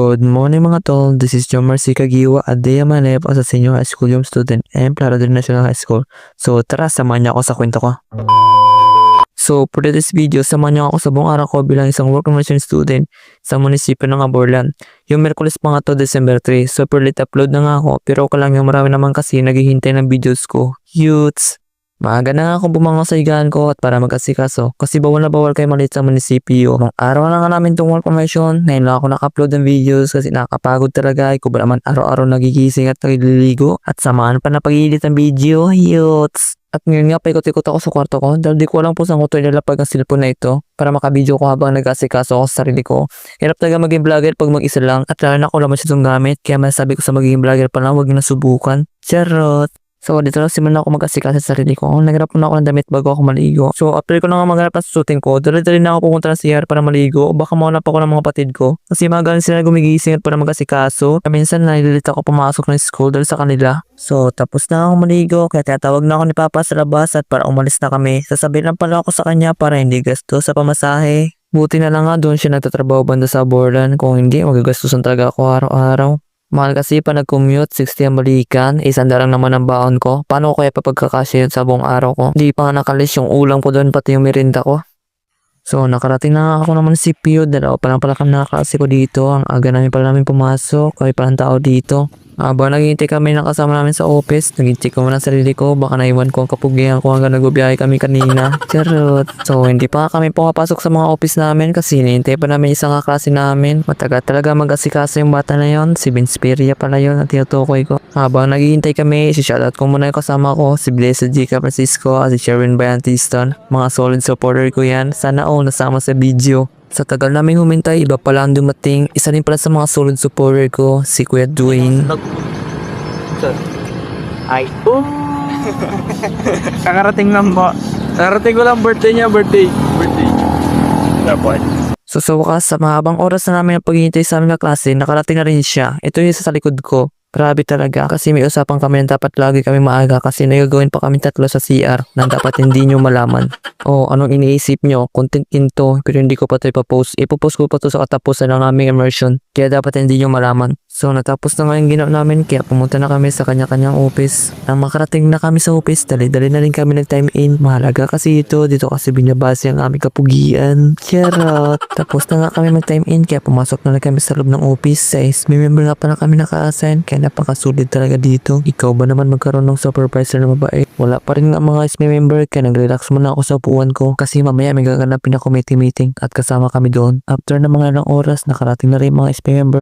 Good morning mga tol, this is John Marcy Kagiwa at Dea Manep sa Senior High School Young Student and Plaro del National High School. So tara, samahan niyo ako sa kwento ko. So for this video, samahan niyo ako sa buong araw ko bilang isang work immersion student sa munisipyo ng Aborlan. Yung Merkulis pa nga to, December 3. Super late upload na nga ako pero ko lang yung marami naman kasi naghihintay ng videos ko. Youths! Maaga na nga ako bumangon sa higaan ko at para mag-asikaso kasi bawal na bawal kayo malit sa munisipyo. Nung araw na nga namin itong work formation, ngayon lang ako naka-upload ng videos kasi nakakapagod talaga. Ikaw ba naman araw-araw nagigising at nagliligo at samahan pa na pag-edit ng video. Yuts! At ngayon nga paikot-ikot ako sa kwarto ko dahil di ko alam kung saan ko ito ilalapag ang cellphone na ito para makabideo ko habang nag-asikaso ako sa sarili ko. Hirap talaga maging vlogger pag mag-isa lang at lalo na ako lang masyadong gamit kaya masasabi ko sa magiging vlogger pa lang huwag na subukan. Charot! So, dito lang simulan ako mag-asikaso sa sarili ko. Nagrap na ako ng damit bago ako maligo. So, after ko na nga maghanap ng susutin ko, dali-dali na ako pupunta ng CR para maligo o baka mauna pa ako ng mga patid ko. Kasi mga ganun sila gumigising at para mag-asikaso. Minsan, nalilit ako pumasok ng school dahil sa kanila. So, tapos na ako maligo kaya tatawag na ako ni Papa sa labas at para umalis na kami. Sasabihin lang pala ako sa kanya para hindi gasto sa pamasahe. Buti na lang nga doon siya nagtatrabaho banda sa Borland. Kung hindi, magagastusan talaga ako araw-araw. Mahal kasi pa nag-commute, 60 ang balikan, isang darang naman ang baon ko. Paano ko kaya papagkakasya yun sa buong araw ko? Hindi pa nga nakalis yung ulam ko doon, pati yung merinda ko. So, nakarating na ako naman sa CPU, dalawa pa lang pala kami nakaklase ko dito. Ang aga namin pala namin pumasok, kami palang tao dito. Habang naghihintay kami ng kasama namin sa office, nag-check ko muna sarili ko, baka naiwan ko ang kapugihan ko hanggang nagbibiyahe kami kanina. Charot. So, hindi pa kami pumapasok sa mga office namin kasi hinihintay pa namin isang kaklase namin. Matagal talaga mag-asikaso yung bata na yon, si Vince Peria pala yon at tinutukoy ko. Habang naghihintay kami, si-shoutout ko muna yung kasama ko, si Blessed G. Francisco at si Sherwin Bayantiston. Mga solid supporter ko yan. Sana all nasama sa video. Sa tagal namin humintay, iba pala ang dumating. Isa rin pala sa mga solid supporter ko, si Kuya Dwayne. Ay. Oh. Kakarating lang po. Kakarating ko lang birthday niya, birthday. Birthday. Dapat. So sa wakas, sa mahabang oras na namin ang paghihintay sa aming klase, nakarating na rin siya. Ito yung isa sa likod ko. Grabe talaga kasi may usapan kami na dapat lagi kami maaga kasi nagagawin pa kami tatlo sa CR na dapat hindi nyo malaman. O anong iniisip nyo? Content into pero hindi ko pa ito ipapost. Ipopost ko pa ito sa katapusan ng aming immersion kaya dapat hindi nyo malaman. So natapos na nga yung ginawa namin kaya pumunta na kami sa kanya-kanyang office. Nang makarating na kami sa office, dali-dali na rin kami nag-time in. Mahalaga kasi ito, dito kasi binabase ang aming kapugian. Charot! Tapos na nga kami mag-time in kaya pumasok na lang kami sa loob ng office. Size, may member nga pala kami naka-assign kaya napakasulit talaga dito. Ikaw ba naman magkaroon ng supervisor na babae? Wala pa rin nga mga SME member kaya nag-relax muna ako sa upuan ko kasi mamaya may gaganapin na committee meeting at kasama kami doon. After na mga ilang oras, nakarating na rin mga SME member